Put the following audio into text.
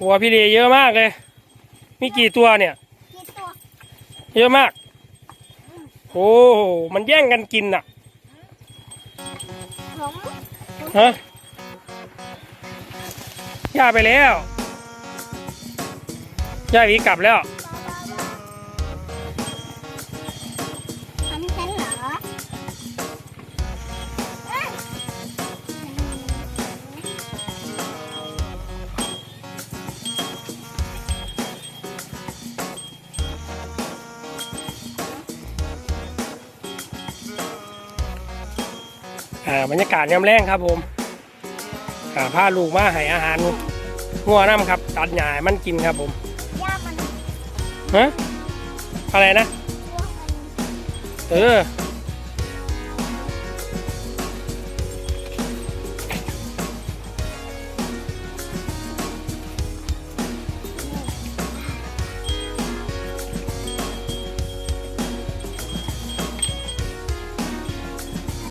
วัวพี่เลเยอะมากเลย มีกี่ตัวเนี่ย กี่ตัวเยอะมาก โอ้โหมันแย่งกันกินน่ะ ผมฮะย่าไปแล้วย่าหวีกลับแล้ว อ่าบรรยากาศยามแรงครับผมอ่าพาลูกมาให้อาหารงัวน้ำครับ ตัดหญ้าให้มันกินครับผมย่ามันฮะอะไรนะตัวมันเออ